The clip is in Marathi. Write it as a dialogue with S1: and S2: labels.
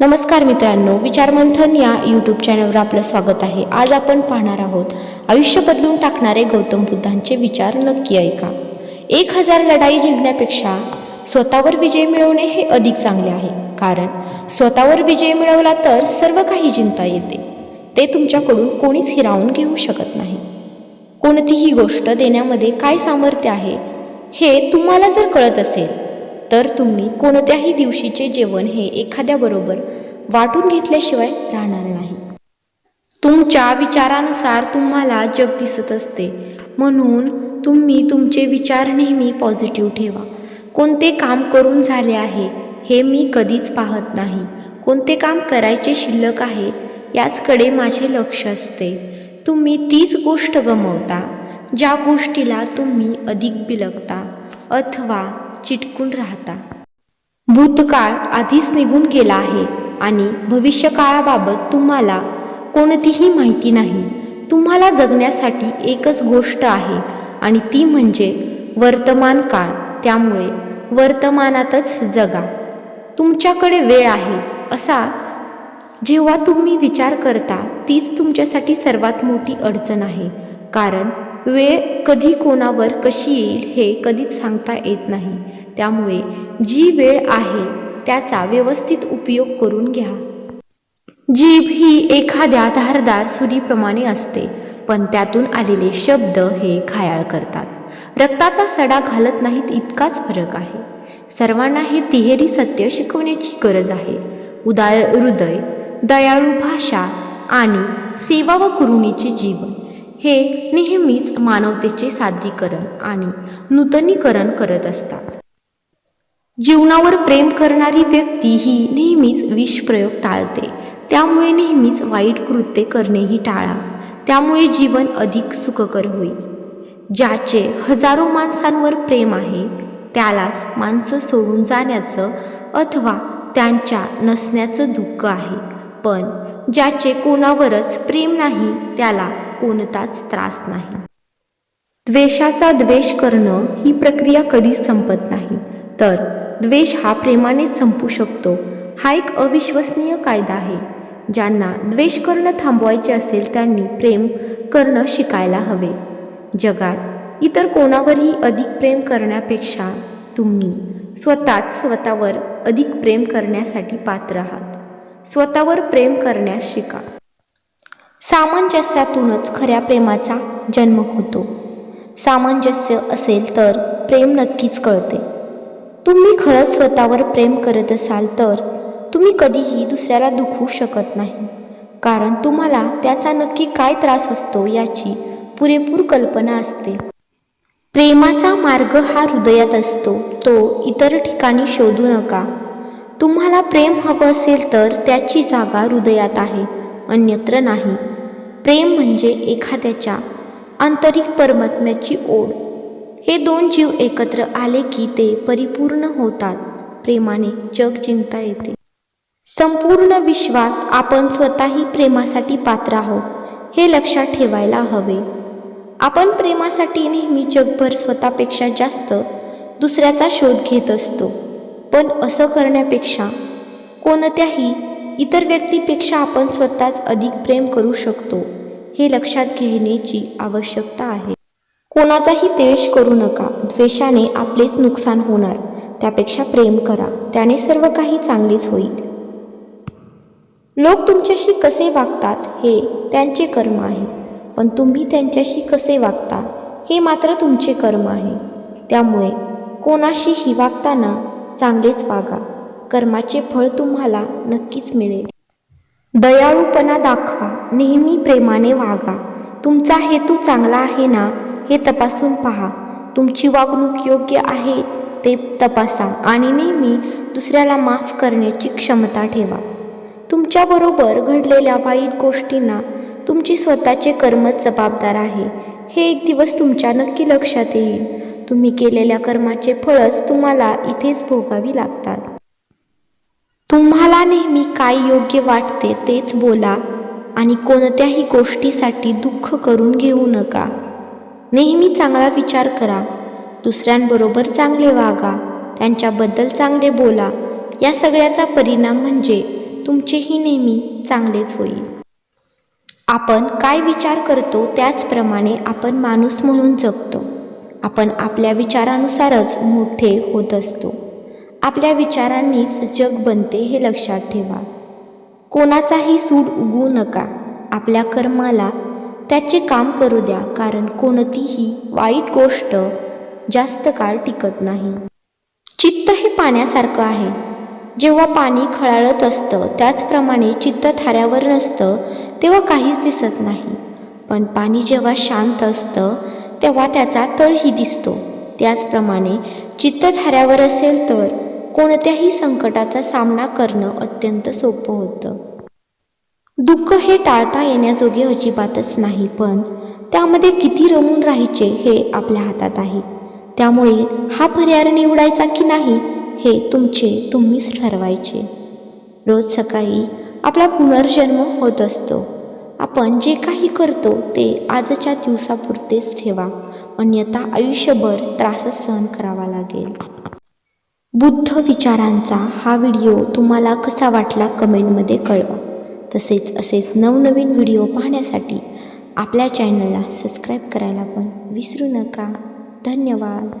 S1: नमस्कार मित्रांनो विचारमंथन या यूट्यूब चॅनलवर आपलं स्वागत आहे. आज आपण पाहणार आहोत आयुष्य बदलून टाकणारे गौतम बुद्धांचे विचार नक्की ऐका. एक हजार लढाई जिंकण्यापेक्षा स्वतःवर विजय मिळवणे हे अधिक चांगले आहे. कारण स्वतःवर विजय मिळवला तर सर्व काही जिंकता येते. ते तुमच्याकडून कोणीच हिरावून घेऊ शकत नाही. कोणतीही गोष्ट देण्यामध्ये काय सामर्थ्य आहे हे तुम्हाला जर कळत असेल तर तुम्ही कोणत्याही दिवशीचे जेवण हे एखाद्याबरोबर वाटून घेतल्याशिवाय राहणार नाही. तुमच्या विचारानुसार तुम्हाला जग दिसत असते. म्हणून तुम्ही तुमचे विचार नेहमी पॉझिटिव्ह ठेवा. कोणते काम करून झाले आहे हे मी कधीच पाहत नाही. कोणते काम करायचे शिल्लक आहे याचकडे माझे लक्ष असते. तुम्ही तीच गोष्ट गमवता ज्या गोष्टीला तुम्ही अधिक बिलगता अथवा चिटकून राहता. भूतकाळ आधीच निघून गेला आहे आणि भविष्यकाळाबाबत तुम्हाला कोणतीही माहिती नाही. तुम्हाला जगण्यासाठी एकच गोष्ट आहे आणि ती म्हणजे वर्तमान काळ. त्यामुळे वर्तमानातच जगा. तुमच्याकडे वेळ आहे. असा जेव्हा तुम्ही विचार करता तीच तुमच्यासाठी सर्वात मोठी अडचण आहे. कारण वेळ कधी कोणावर कशी येईल हे कधीच सांगता येत नाही. त्यामुळे जी वेळ आहे त्याचा व्यवस्थित उपयोग करून घ्या. जीभ ही एखाद्या धारदार सुरीप्रमाणे असते पण त्यातून आलेले शब्द हे घायाळ करतात. रक्ताचा सडा घालत नाहीत इतकाच फरक आहे. सर्वांना हे तिहेरी सत्य शिकवण्याची गरज आहे. उदाय हृदय दयाळू भाषा आणि सेवा व कुरुणीचे जीवन हे नेहमीच मानवतेचे सादरीकरण आणि नूतनीकरण करत असतात. जीवनावर प्रेम करणारी व्यक्ती ही नेहमीच विषप्रयोग टाळते. त्यामुळे नेहमीच वाईट कृत्ये करणेही टाळा. त्यामुळे जीवन अधिक सुखकर होईल. ज्याचे हजारो माणसांवर प्रेम आहे त्यालाच माणसं सोडून जाण्याचं अथवा त्यांच्या नसण्याचं दुःख आहे. पण ज्याचे कोणावरच प्रेम नाही त्याला कोणताच त्रास नाही. द्वेषाचा द्वेष करणं ही प्रक्रिया कधीच संपत नाही. तर द्वेष हा प्रेमाने संपू शकतो. हा एक अविश्वसनीय कायदा आहे. ज्यांना द्वेष करणं थांबवायचे असेल त्यांनी प्रेम करणं शिकायला हवे. जगात इतर कोणावरही अधिक प्रेम करण्यापेक्षा तुम्ही स्वतःच स्वतःवर अधिक प्रेम करण्यासाठी पात्र आहात. स्वतःवर प्रेम करण्यास शिका. सामंजस्यातूनच खऱ्या प्रेमाचा जन्म होतो. सामंजस्य असेल तर प्रेम नक्कीच कळते. तुम्ही खरंच स्वतःवर प्रेम करत असाल तर तुम्ही कधीही दुसऱ्याला दुखवू शकत नाही. कारण तुम्हाला त्याचा नक्की काय त्रास असतो याची पुरेपूर कल्पना असते. प्रेमाचा मार्ग हा हृदयात असतो तो इतर ठिकाणी शोधू नका. तुम्हाला प्रेम हवं असेल तर त्याची जागा हृदयात आहे अन्यत्र नाही. प्रेम म्हणजे एखाद्याच्या आंतरिक परमात्म्याची ओढ. हे दोन जीव एकत्र आले की ते परिपूर्ण होतात. प्रेमाने जग जिंकता येते. संपूर्ण विश्वात आपण स्वतःही प्रेमासाठी पात्र आहोत हे लक्षात ठेवायला हवे. आपण प्रेमासाठी नेहमी जगभर स्वतःपेक्षा जास्त दुसऱ्याचा शोध घेत असतो. पण असं करण्यापेक्षा कोणत्याही इतर व्यक्तीपेक्षा आपण स्वतःच अधिक प्रेम करू शकतो हे लक्षात घेण्याची आवश्यकता आहे. कोणाचाही द्वेष करू नका. द्वेषाने आपलेच नुकसान होणार. त्यापेक्षा प्रेम करा. त्याने सर्व काही चांगलेच होईल. लोक तुमच्याशी कसे वागतात हे त्यांचे कर्म आहे. पण तुम्ही त्यांच्याशी कसे वागता हे मात्र तुमचे कर्म आहे. त्यामुळे कोणाशीही वागताना चांगलेच वागा. कर्माचे फळ तुम्हाला नक्कीच मिळेल. दयाळूपणा दाखवा नेहमी प्रेमाने वागा. तुमचा हेतू चांगला आहे ना हे तपासून पहा. तुमची वागणूक योग्य आहे ते तपासा आणि नेहमी दुसऱ्याला माफ करण्याची क्षमता ठेवा. तुमच्याबरोबर घडलेल्या वाईट गोष्टींना तुमची स्वतःचे कर्मच जबाबदार आहे. हे एक दिवस तुमच्या नक्की लक्षात येईल. तुम्ही केलेल्या कर्माचे फळच तुम्हाला इथेच भोगावी लागतात. तुम्हाला नेहमी काय योग्य वाटते तेच बोला आणि कोणत्याही गोष्टीसाठी दुःख करून घेऊ नका. नेहमी चांगला विचार करा. दुसऱ्यांबरोबर चांगले वागा. त्यांच्याबद्दल चांगले बोला. या सगळ्याचा परिणाम म्हणजे तुमचेही नेहमी चांगलेच होईल. आपण काय विचार करतो त्याचप्रमाणे आपण माणूस म्हणून जगतो. आपण आपल्या विचारानुसारच मोठे होत असतो. आपल्या विचारांनीच जग बनते हे लक्षात ठेवा. कोणाचाही सूड उगवू नका. आपल्या कर्माला त्याचे काम करू द्या कारण कोणतीही वाईट गोष्ट जास्त काळ टिकत नाही. चित्त हे पाण्यासारखं आहे. जेव्हा पाणी खळाळत असतं त्याचप्रमाणे चित्त थाऱ्यावर नसतं तेव्हा काहीच दिसत नाही. पण पाणी जेव्हा शांत असतं तेव्हा त्याचा तळही दिसतो. त्याचप्रमाणे चित्त थाऱ्यावर असेल तर कोणत्याही संकटाचा सामना करणं अत्यंत सोपं होतं. दुःख हे टाळता येण्याजोगे अजिबातच नाही पण त्यामध्ये किती रमून राहायचे हे आपल्या हातात आहे. त्यामुळे हा पर्याय निवडायचा की नाही हे तुमचे तुम्हीच ठरवायचे. रोज सकाळी आपला पुनर्जन्म होत असतो. आपण जे काही करतो ते आजच्या दिवसापुरतेच ठेवा. अन्यथा आयुष्यभर त्रास सहन करावा लागेल. बुद्ध विचारांचा हा व्हिडिओ तुम्हाला कसा वाटला कमेंटमध्ये कळवा. तसेच असेच नवनवीन व्हिडिओ पाहण्यासाठी आपल्या चॅनलला सबस्क्राईब करायला पण विसरू नका. धन्यवाद.